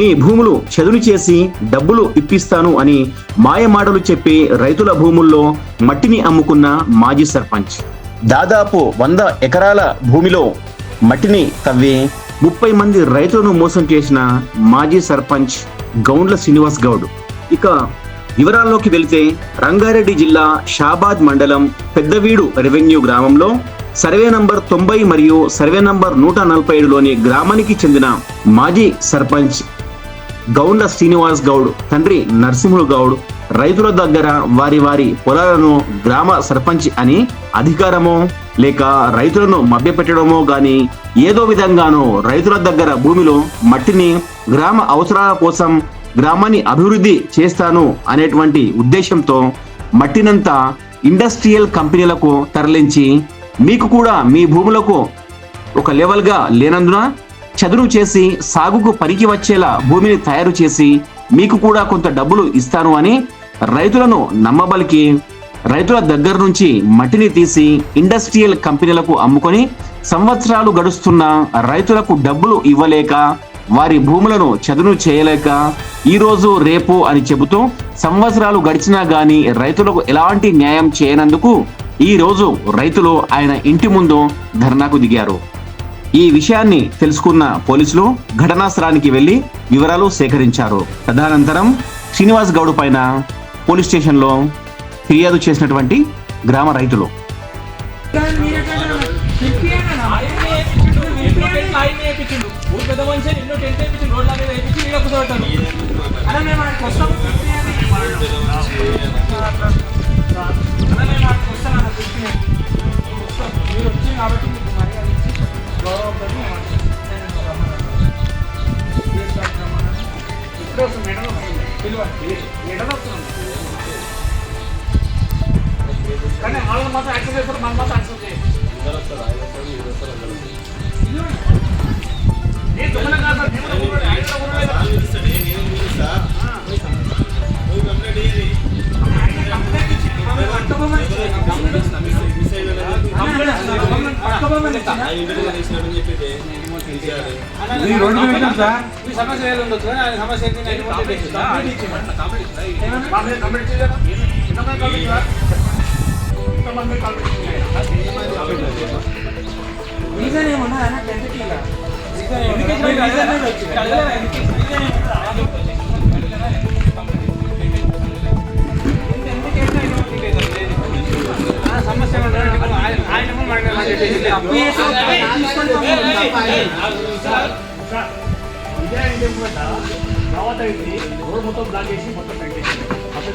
మీ భూములు చదును చేసి డబ్బులు ఇప్పిస్తాను అని మాయమాటలు చెప్పి రైతుల భూముల్లో మట్టిని అమ్ముకున్న మాజీ సర్పంచ్. దాదాపు వంద ఎకరాల భూమిలో మట్టిని తవ్వి ముప్పై మంది రైతులను మోసం చేసిన మాజీ సర్పంచ్ గౌండ్ల శ్రీనివాస్ గౌడ్. ఇక వివరాల్లోకి వెళితే రంగారెడ్డి జిల్లా షాబాద్ మండలం పెద్దవీడు రెవెన్యూ గ్రామంలో సర్వే నంబర్ తొంభై మరియు సర్వే నంబర్ నూట నలభై ఏడులోని గ్రామానికి చెందిన మాజీ సర్పంచ్ గౌండ్ల శ్రీనివాస్ గౌడ్ తండ్రి నరసింహులు గౌడ్ రైతుల దగ్గర వారి వారి పొలాలను గ్రామ సర్పంచ్ అని అధికారమో లేక రైతులను మభ్యపెట్టడమో గాని ఏదో విధంగానో రైతుల దగ్గర భూమిలో మట్టిని గ్రామ అవసరాల కోసం గ్రామాన్ని అభివృద్ధి చేస్తాను అనేటువంటి ఉద్దేశంతో మట్టినంతా ఇండస్ట్రియల్ కంపెనీలకు తరలించి మీకు కూడా మీ భూములకు ఒక లెవెల్గా లేనందున చదును చేసి సాగుకు పనికి వచ్చేలా భూమిని తయారు చేసి మీకు కూడా కొంత డబ్బులు ఇస్తాను అని రైతులను నమ్మబలికి రైతుల దగ్గర నుంచి మట్టిని తీసి ఇండస్ట్రియల్ కంపెనీలకు అమ్ముకొని సంవత్సరాలు గడుస్తున్న రైతులకు డబ్బులు ఇవ్వలేక వారి భూములను చదును చేయలేక ఈ రోజు రేపు అని చెబుతూ సంవత్సరాలు గడిచినా గాని రైతులకు ఎలాంటి న్యాయం చేయనందుకు ఈ రోజు రైతులు ఆయన ఇంటి ముందు ధర్నాకు దిగారు. ఈ విషయాన్ని తెలుసుకున్న పోలీసులు ఘటనా స్థలానికి వెళ్ళి వివరాలు సేకరించారు. తదనంతరం శ్రీనివాస్ గౌడ్ పైన పోలీస్ స్టేషన్లో ఫిర్యాదు చేసినటువంటి గ్రామ రైతులు. వాళ్ళని మాత్రం యాక్సెప్ట్ చేస్తారు మన మాత్రం యాక్సెప్ట్ చేయాలి నేను దొంగన కాదు? ఈ రోడ్డు మీద సార్ సమస్య ఏదో ఉండొచ్చు కానీ ఆయన సమస్య ఏంటి? నేను కంప్లైంట్ ఇచ్చిందా? ఏమన్నా? కంప్లైంట్ కంప్లైంట్ ఇచ్చిందా? ఎంతమంది కంప్లైంట్ ఇచ్చారా? రీజన్ ఏమన్నా ఆయన టెంటేటివ్గా సమస్య ఇదే అంటే కూడా తర్వాత ఇది రోడ్ మొత్తం బ్లాక్ చేసి మొత్తం పెట్టేసి అసలు